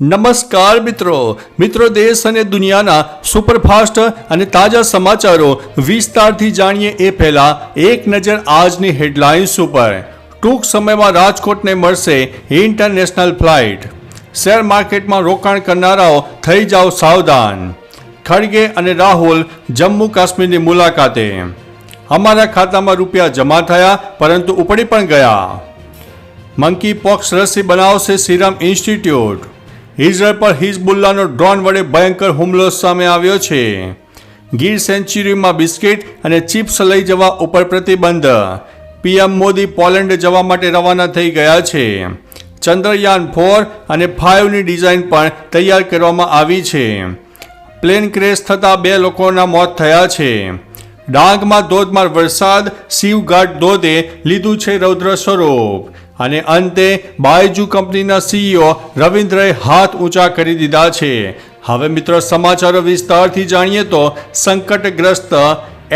નમસ્કાર મિત્રો. મિત્રો દેશ અને દુનિયાના સુપરફાસ્ટ અને તાજા સમાચારો વિસ્તારથી જાણીએ એ પહેલા એક નજર આજની હેડલાઇન્સ ઉપર. ટૂંક સમયમાં રાજકોટને મળશે ઇન્ટરનેશનલ ફ્લાઇટ. શેર માર્કેટમાં રોકાણ કરનારાઓ થઈ જાઓ સાવધાન. ખડગે અને રાહુલ જમ્મુ કાશ્મીરની મુલાકાતે. અમારા ખાતામાં રૂપિયા જમા થયા, પરંતુ ઉપડી પણ ગયા. મંકી પોક્સ રસી બનાવશે સિરમ ઇન્સ્ટિટ્યૂટ. ઇઝરાયલ પર હિઝબુલ્લાનો ડ્રોન વડે ભયંકર હુમલો સામે આવ્યો છે. ગીર સેન્ચ્યુરીમાં બિસ્કિટ અને ચિપ્સ લઈ જવા ઉપર પ્રતિબંધ. પીએમ મોદી પોલેન્ડ જવા માટે રવાના થઈ ગયા છે. ચંદ્રયાન ફોર અને ફાઇવની ડિઝાઇન પણ તૈયાર કરવામાં આવી છે. પ્લેન ક્રેશ થતાં બે લોકોના મોત થયા છે. ડાંગમાં ધોધમાર વરસાદ શિવઘાટ ધોધે લીધું છે રૌદ્ર સ્વરૂપ. અને અંતે બાયજુ કંપનીના સીઈઓ રવિન્દ્રએ હાથ ઊંચા કરી દીધા છે. હવે મિત્રો સમાચારો વિસ્તારથી જાણીએ તો સંકટગ્રસ્ત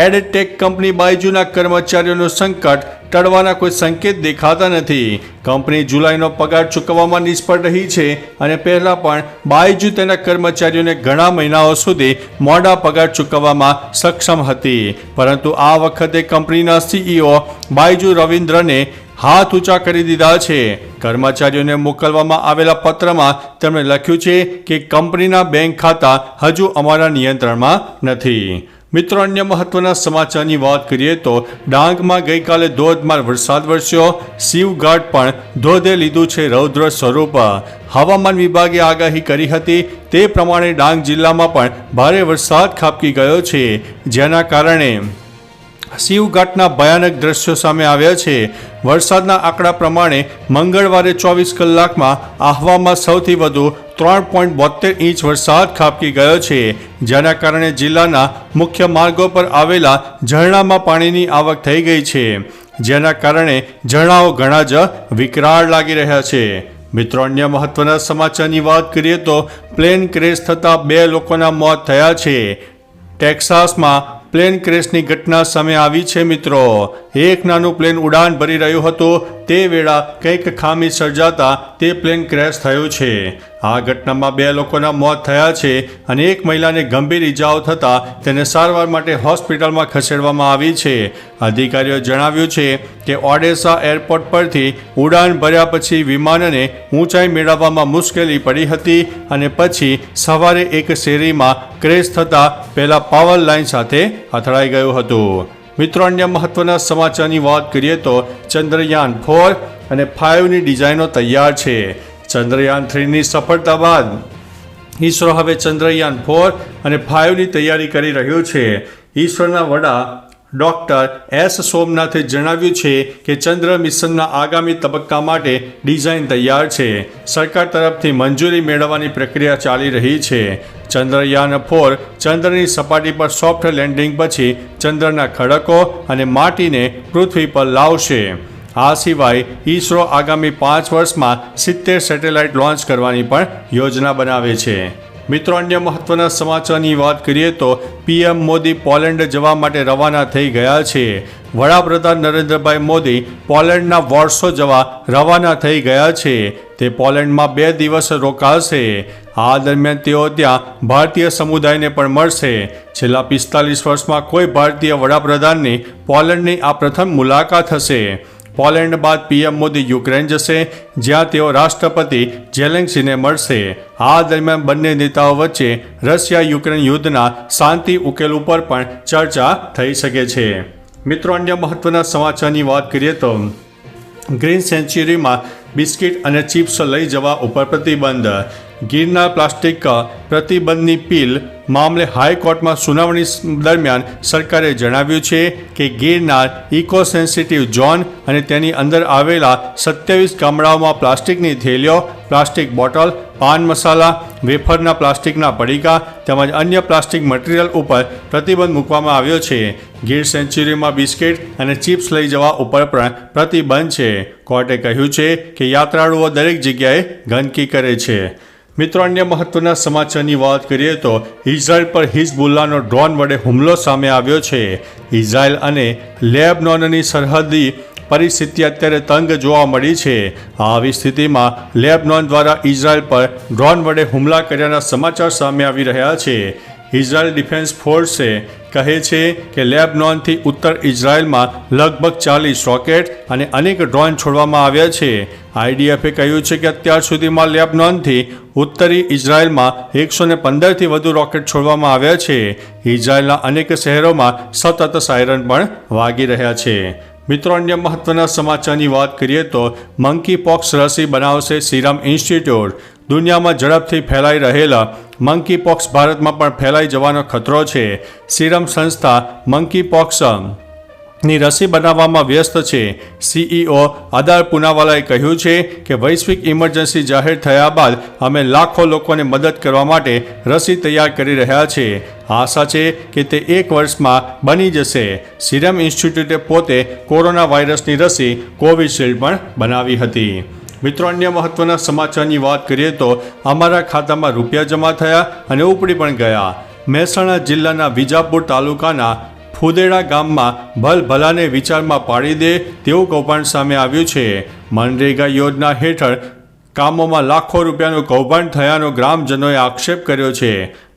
એડટેક કંપની બાયજુના કર્મચારીઓનું સંકટ ટળવાના કોઈ સંકેત દેખાતા નથી. કંપની જુલાઈનો પગાર ચૂકવવામાં નિષ્ફળ રહી છે અને પહેલાં પણ બાયજુ તેના કર્મચારીઓને ઘણા મહિનાઓ સુધી મોડા પગાર ચૂકવવામાં સક્ષમ હતી. પરંતુ આ વખતે કંપનીના સીઈઓ બાયજુ રવિન્દ્રને હાથ ઊંચા કરી દીધા છે. કર્મચારીઓને મોકલવામાં આવેલા પત્રમાં તેમણે લખ્યું છે કે કંપનીના બેંક ખાતા હજુ અમારા નિયંત્રણમાં નથી. મિત્રો, અન્ય મહત્વના સમાચારની વાત કરીએ તો ડાંગમાં ગઈકાલે ધોધમાર વરસાદ વરસ્યો. શિવઘાટ પણ ધોધે લીધું છે રૌદ્ર સ્વરૂપ. હવામાન વિભાગે આગાહી કરી હતી તે પ્રમાણે ડાંગ જિલ્લામાં પણ ભારે વરસાદ ખાબકી ગયો છે. જેના કારણે શિવઘાટના ભયાનક દ્રશ્યો સામે આવ્યા છે. વરસાદના આંકડા પ્રમાણે મંગળવારે ચોવીસ કલાકમાં આહવામાં સૌથી વધુ ત્રણ પોઈન્ટ બોતેર ઇંચ વરસાદ ખાબકી ગયો છે. જેના કારણે જિલ્લાના મુખ્ય માર્ગો પર આવેલા ઝરણામાં પાણીની આવક થઈ ગઈ છે. જેના કારણે ઝરણાઓ ઘણા જ વિકરાળ લાગી રહ્યા છે. મિત્રો, અન્ય મહત્વના સમાચારની વાત કરીએ તો પ્લેન ક્રેશ થતાં બે લોકોના મોત થયા છે. ટેક્સાસમાં પ્લેન ક્રેશની ઘટના સામે આવી છે, મિત્રો. એક નાનું પ્લેન ઉડાન ભરી રહ્યું હતું. તે વેળા કંઈક ખામી સર્જાતા તે પ્લેન ક્રેશ થયું છે. આ ઘટનામાં બે લોકોના મોત થયા છે અને એક મહિલાને ગંભીર ઈજાઓ થતાં તેને સારવાર માટે હોસ્પિટલમાં ખસેડવામાં આવી છે. અધિકારીઓ જણાવ્યું છે કે ઓડેસા એરપોર્ટ પરથી ઉડાન ભર્યા પછી વિમાનને ઊંચાઈ મેળવવામાં મુશ્કેલી પડી હતી અને પછી સવારે એક શેરીમાં ક્રેશ થતાં પહેલાં પાવર લાઇન સાથે અથડાઈ ગયું હતું. મિત્રો, અન્ય મહત્વના સમાચારની વાત કરીએ તો ચંદ્રયાન ફોર અને ફાઇવની ડિઝાઇનો તૈયાર છે. ચંદ્રયાન થ્રીની સફળતા બાદ ઈસરો હવે ચંદ્રયાન ફોર અને ફાઇવની તૈયારી કરી રહ્યું છે. ઈસરોના વડા ડોક્ટર એસ સોમનાથે જણાવ્યું છે કે ચંદ્ર મિશનના આગામી તબક્કા માટે ડિઝાઇન તૈયાર છે. સરકાર તરફથી મંજૂરી મેળવવાની પ્રક્રિયા ચાલી રહી છે. ચંદ્રયાન ફોર ચંદ્રની સપાટી પર સોફ્ટ લેન્ડિંગ પછી ચંદ્રના ખડકો અને માટીને પૃથ્વી પર લાવશે. આ સિવાય ઈસરો આગામી પાંચ વર્ષમાં સિત્તેર સેટેલાઇટ લોન્ચ કરવાની પણ યોજના બનાવે છે. મિત્રો, અન્ય મહત્વના સમાચારની વાત કરીએ તો પીએમ મોદી પોલેન્ડ જવા માટે રવાના થઈ ગયા છે. વડાપ્રધાન નરેન્દ્રભાઈ મોદી પોલેન્ડના વોર્સો જવા રવાના થઈ ગયા છે. તે પોલેન્ડમાં બે દિવસ રોકાશે. આ દરમિયાન તેઓ ત્યાં ભારતીય સમુદાયને પણ મળશે. છેલ્લા પિસ્તાલીસ વર્ષમાં કોઈ ભારતીય વડાપ્રધાનની પોલેન્ડની આ પ્રથમ મુલાકાત હશે. પોલેન્ડ બાદ પીએમ મોદી યુક્રેન જશે, જ્યાં તેઓ રાષ્ટ્રપતિ જેલેન્સીને મળશે. આ દરમિયાન બંને નેતાઓ વચ્ચે રશિયા યુક્રેન યુદ્ધના શાંતિ ઉકેલ ઉપર પણ ચર્ચા થઈ શકે છે. મિત્રો, અન્ય મહત્વના સમાચારની વાત કરીએ તો, ગ્રીન સેન્ચ્યુરીમાં બિસ્કિટ અને ચિપ્સ લઈ જવા ઉપર પ્રતિબંધ. ગીરના પ્લાસ્ટિક પ્રતિબંધની પીલ મામલે હાઈકોર્ટમાં સુનાવણી દરમિયાન સરકારે જણાવ્યું છે કે ગીરનાર ઇકો સેન્સિટિવ ઝોન અને તેની અંદર આવેલા સત્યાવીસ ગામડાઓમાં પ્લાસ્ટિકની થેલીઓ, પ્લાસ્ટિક બોટલ, પાન મસાલા, વેફરના પ્લાસ્ટિકના પડીકા તેમજ અન્ય પ્લાસ્ટિક મટીરિયલ ઉપર પ્રતિબંધ મૂકવામાં આવ્યો છે. ગીર સેન્ચ્યુરીમાં બિસ્કિટ અને ચિપ્સ લઈ જવા ઉપર પણ પ્રતિબંધ છે. કોર્ટે કહ્યું છે કે યાત્રાળુઓ દરેક જગ્યાએ ગંદકી કરે છે. મિત્રો, અન્ય મહત્વના સમાચારની વાત કરીએ તો ઇઝરાયલ પર હિઝબુલ્લાનો ડ્રોન વડે હુમલો સામે આવ્યો છે. ઇઝરાયલ અને લેબનોનની સરહદી પરિસ્થિતિ અત્યારે તંગ જોવા મળી છે. આવી સ્થિતિમાં લેબનોન દ્વારા ઇઝરાયલ પર ડ્રોન વડે હુમલા કર્યાના સમાચાર સામે આવી રહ્યા છે. ઇઝરાયલ ડિફેન્સ ફોર્સે કહે છે કે લેબનોનથી ઉત્તર ઇઝરાયલમાં લગભગ ચાલીસ રોકેટ અને અનેક ડ્રોન છોડવામાં આવ્યા છે. આઈડીએફે કહ્યું છે કે અત્યાર સુધીમાં લેબનોનથી ઉત્તરી ઇઝરાયલમાં એકસો ને પંદરથી વધુ રોકેટ છોડવામાં આવ્યા છે. ઇઝરાયલના અનેક શહેરોમાં સતત સાયરન પણ વાગી રહ્યા છે. મિત્રો, અન્ય મહત્વના સમાચારની વાત કરીએ તો મંકી પોક્સ રસી બનાવશે સિરમ ઇન્સ્ટિટ્યૂટ. દુનિયામાં ઝડપથી ફેલાઈ રહેલા મંકી પોક્સ ભારતમાં પણ ફેલાઈ જવાનો ખતરો છે. સિરમ સંસ્થા મંકી પોક્સની રસી બનાવવામાં વ્યસ્ત છે. સીઈઓ આદાર પુનાવાલાએ કહ્યું છે કે વૈશ્વિક ઇમરજન્સી જાહેર થયા બાદ અમે લાખો લોકોને મદદ કરવા માટે રસી તૈયાર કરી રહ્યા છે. આશા છે કે તે એક વર્ષમાં બની જશે. સિરમ ઇન્સ્ટિટ્યૂટે પોતે કોરોના વાયરસની રસી કોવિશિલ્ડ પણ બનાવી હતી. મિત્રો, અન્ય મહત્વના સમાચારની વાત કરીએ તો અમારા ખાતામાં રૂપિયા જમા થયા અને ઉપડી પણ ગયા. મહેસાણા જિલ્લાના વિજાપુર તાલુકાના ફુદેડા ગામમાં ભલભલાને વિચારમાં પાડી દે તેવું કૌભાંડ સામે આવ્યું છે. મનરેગા યોજના હેઠળ કામોમાં લાખો રૂપિયાનું કૌભાંડ થયાનો ગ્રામજનોએ આક્ષેપ કર્યો છે.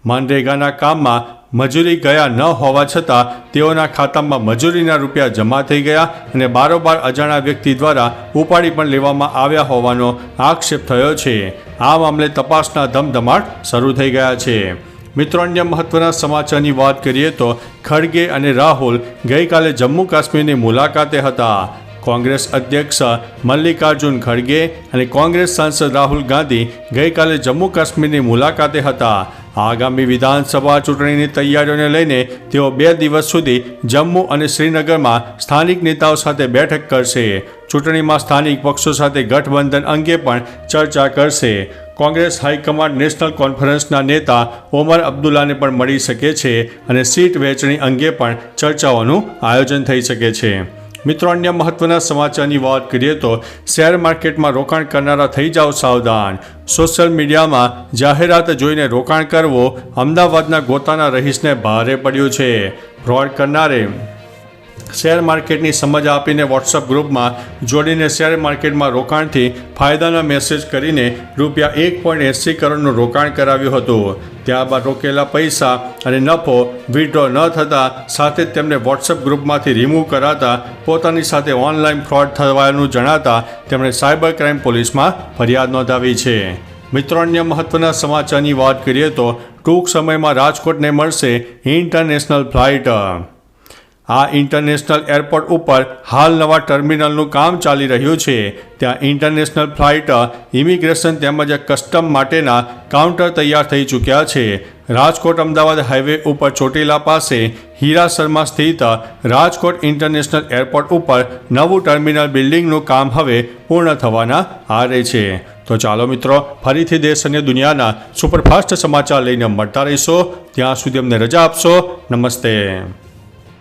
મનરેગાના કામમાં મજૂરી ગયા ન હોવા છતાં તેઓના ખાતામાં મજૂરીના રૂપિયા જમા થઈ ગયા અને બારોબાર અજાણા વ્યક્તિ દ્વારા ઉપાડી પણ લેવામાં આવ્યા હોવાનો આક્ષેપ થયો છે. આ મામલે તપાસના ધમધમાટ શરૂ થઈ ગયા છે. મિત્રો, અન્ય મહત્વના સમાચારની વાત કરીએ તો ખડગે અને રાહુલ ગઈકાલે જમ્મુ કાશ્મીરની મુલાકાતે હતા. કોંગ્રેસ અધ્યક્ષ મલ્લિકાર્જુન ખડગે અને કોંગ્રેસ સાંસદ રાહુલ ગાંધી ગઈકાલે જમ્મુ કાશ્મીરની મુલાકાતે હતા. આગામી વિધાનસભા ચૂંટણીની તૈયારીઓને લઈને તેઓ બે દિવસ સુધી જમ્મુ અને શ્રીનગરમાં સ્થાનિક નેતાઓ સાથે બેઠક કરશે. ચૂંટણીમાં સ્થાનિક પક્ષો સાથે ગઠબંધન અંગે પણ ચર્ચા કરશે. કોંગ્રેસ હાઈકમાન્ડ નેશનલ કોન્ફરન્સના નેતા ઓમર અબ્દુલ્લાને પણ મળી શકે છે અને સીટ વહેંચણી અંગે પણ ચર્ચાઓનું આયોજન થઈ શકે છે. મિત્રો, અન્ય મહત્વના સમાચારની વાત કરીએ તો શેર માર્કેટમાં રોકાણ કરનારા થઈ જાઓ સાવધાન. સોશિયલ મીડિયામાં જાહેરાત જોઈને રોકાણ કરવું અમદાવાદના ગોતાના રહીશને ભારે પડ્યું છે. ફ્રોડ કરનારે શેર માર્કેટની સમજ આપીને વોટ્સઅપ ગ્રુપમાં જોડીને શેર માર્કેટમાં રોકાણથી ફાયદાના મેસેજ કરીને રૂપિયા એક પોઈન્ટ એંસી કરોડનું રોકાણ કરાવ્યું હતું. ત્યારબાદ રોકેલા પૈસા અને નફો વિડ્રો ન થતાં સાથે જ તેમને વોટ્સઅપ ગ્રુપમાંથી રિમૂવ કરાતા પોતાની સાથે ઓનલાઈન ફ્રોડ થવાનું જણાતા તેમણે સાયબર ક્રાઇમ પોલીસમાં ફરિયાદ નોંધાવી છે. મિત્રો, અન્ય મહત્વના સમાચારની વાત કરીએ તો ટૂંક સમયમાં રાજકોટને મળશે ઇન્ટરનેશનલ ફ્લાઇટ આ ઇન્ટરનેશનલ એરપોર્ટ ઉપર હાલ નવા ટર્મિનલનું કામ ચાલી રહ્યું છે. ત્યાં ઇન્ટરનેશનલ ફ્લાઇટ ઇમિગ્રેશન તેમજ કસ્ટમ માટેના કાઉન્ટર તૈયાર થઈ ચૂક્યા છે. રાજકોટ અમદાવાદ હાઈવે ઉપર ચોટીલા પાસે હીરાસરમાં સ્થિત રાજકોટ ઇન્ટરનેશનલ એરપોર્ટ ઉપર નવું ટર્મિનલ બિલ્ડિંગનું કામ હવે પૂર્ણ થવાના આરે છે. તો ચાલો મિત્રો, ફરીથી દેશ અને દુનિયાના સુપરફાસ્ટ સમાચાર લઈને મળતા રહીશો. ત્યાં સુધી અમને રજા આપશો. નમસ્તે.